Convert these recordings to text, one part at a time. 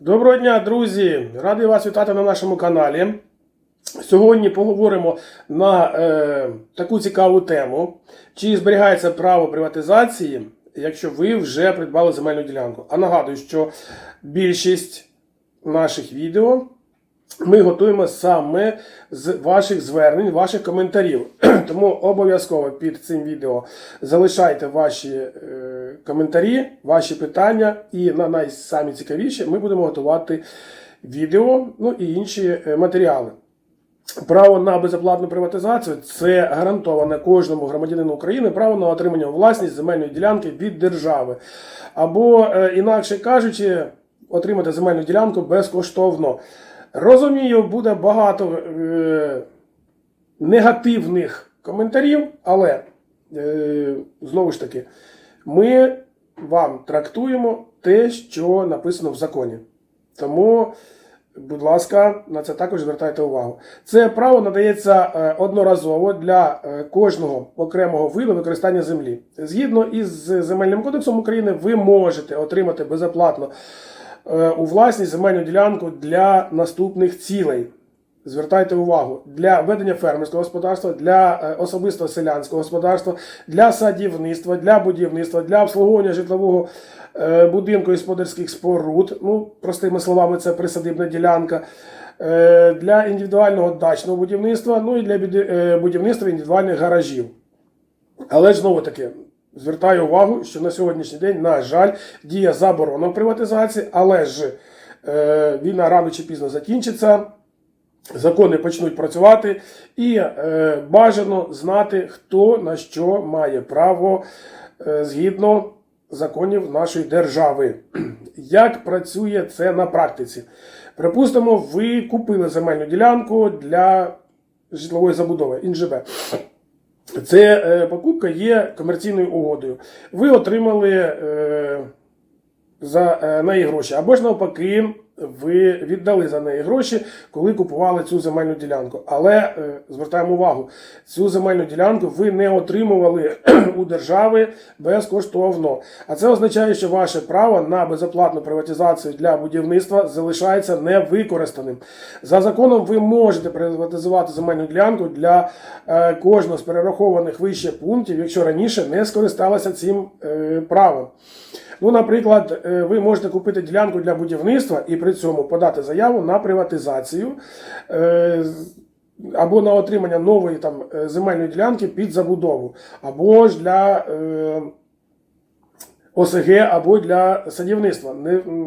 Доброго дня, друзі! Радий вас вітати на нашому каналі. Сьогодні поговоримо на е, таку цікаву тему: чи зберігається право приватизації, якщо ви вже придбали земельну ділянку. А нагадую, що більшість наших відео ми готуємо саме з ваших звернень, ваших коментарів. Тому обов'язково під цим відео залишайте ваші е, коментарі, ваші питання, і на найсамі цікавіші ми будемо готувати відео, ну і інші е, матеріали. Право на безоплатну приватизацію це гарантоване кожному громадянину України право на отримання власність земельної ділянки від держави. Або, е, інакше кажучи, отримати земельну ділянку безкоштовно. Розумію, буде багато е, негативних коментарів, але е, знову ж таки, ми вам трактуємо те, що написано в законі. Тому, будь ласка, на це також звертайте увагу. Це право надається е, одноразово для е, кожного окремого виду використання землі. Згідно із Земельним кодексом України, ви можете отримати безоплатно у власність земельну ділянку для наступних цілей. Звертайте увагу для ведення фермерського господарства, для е, особистого селянського господарства, для садівництва, для будівництва, для обслуговування житлового е, будинку господарських споруд. Ну, простими словами, це присадибна ділянка. е, Для індивідуального дачного будівництва, ну і для е, будівництва індивідуальних гаражів. Але ж знову таки звертаю увагу, що на сьогоднішній день, на жаль, діє заборона приватизації, але ж е, війна рано чи пізно закінчиться. Закони почнуть працювати, і е, бажано знати, хто на що має право е, згідно законів нашої держави. Як працює це на практиці? Припустимо, ви купили земельну ділянку для житлової забудови ІНЖБ. Це е, покупка є комерційною угодою. Ви отримали е, за е, неї гроші. Або ж навпаки, ви віддали за неї гроші, коли купували цю земельну ділянку. Але е, звертаємо увагу, цю земельну ділянку ви не отримували у держави безкоштовно. А це означає, що ваше право на безоплатну приватизацію для будівництва залишається невикористаним. За законом ви можете приватизувати земельну ділянку для е, кожного з перерахованих вище пунктів, якщо раніше не скористалися цим е, правом. Ну, наприклад, е, ви можете купити ділянку для будівництва і при цьому подати заяву на приватизацію е, або на отримання нової там е, земельної ділянки під забудову, або ж для ОСГ, або для садівництва.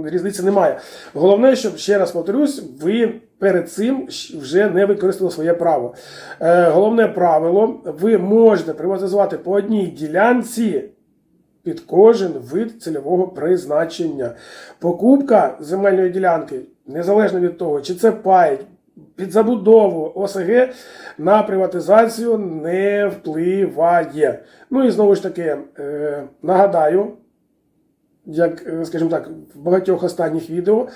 Різниці немає. Головне, щоб ще раз повторюсь, ви перед цим вже не використали своє право. Е, головне правило: ви можете приватизувати по одній ділянці під кожен вид цільового призначення. Покупка земельної ділянки, незалежно від того, чи це пай, під забудову ОСГ на приватизацію не впливає. Ну і знову ж таки, е, нагадаю, як, е, скажімо так, в багатьох останніх відео,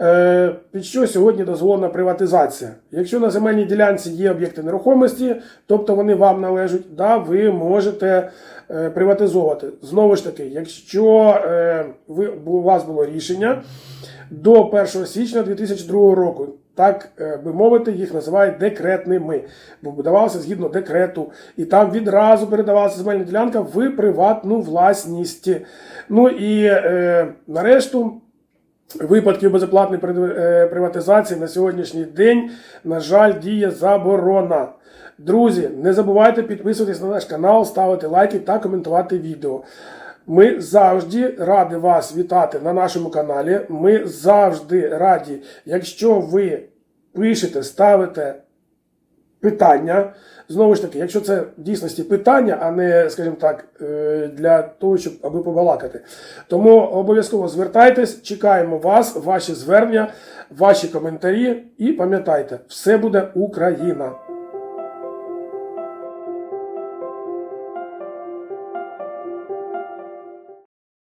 е, під що сьогодні дозволена приватизація. Якщо на земельній ділянці є об'єкти нерухомості, тобто вони вам належать, да, ви можете е, приватизовувати. Знову ж таки, якщо ви, у вас було рішення до 1 січня 2002 року, так е, би мовити, їх називають декретними, бо видавалося згідно декрету, і там відразу передавалася земельна ділянка в приватну власність. Ну і е, нарешту. Випадків безоплатної е, приватизації на сьогоднішній день, на жаль, діє заборона. Друзі, не забувайте підписуватись на наш канал, ставити лайки та коментувати відео. Ми завжди раді вас вітати на нашому каналі. Ми завжди раді, якщо ви пишете, ставите питання. Знову ж таки, якщо це в дійсності питання, а не, скажімо так, е, для того, щоб аби побалакати. Тому обов'язково звертайтесь, чекаємо вас, ваші звернення, ваші коментарі. І пам'ятайте, все буде Україна.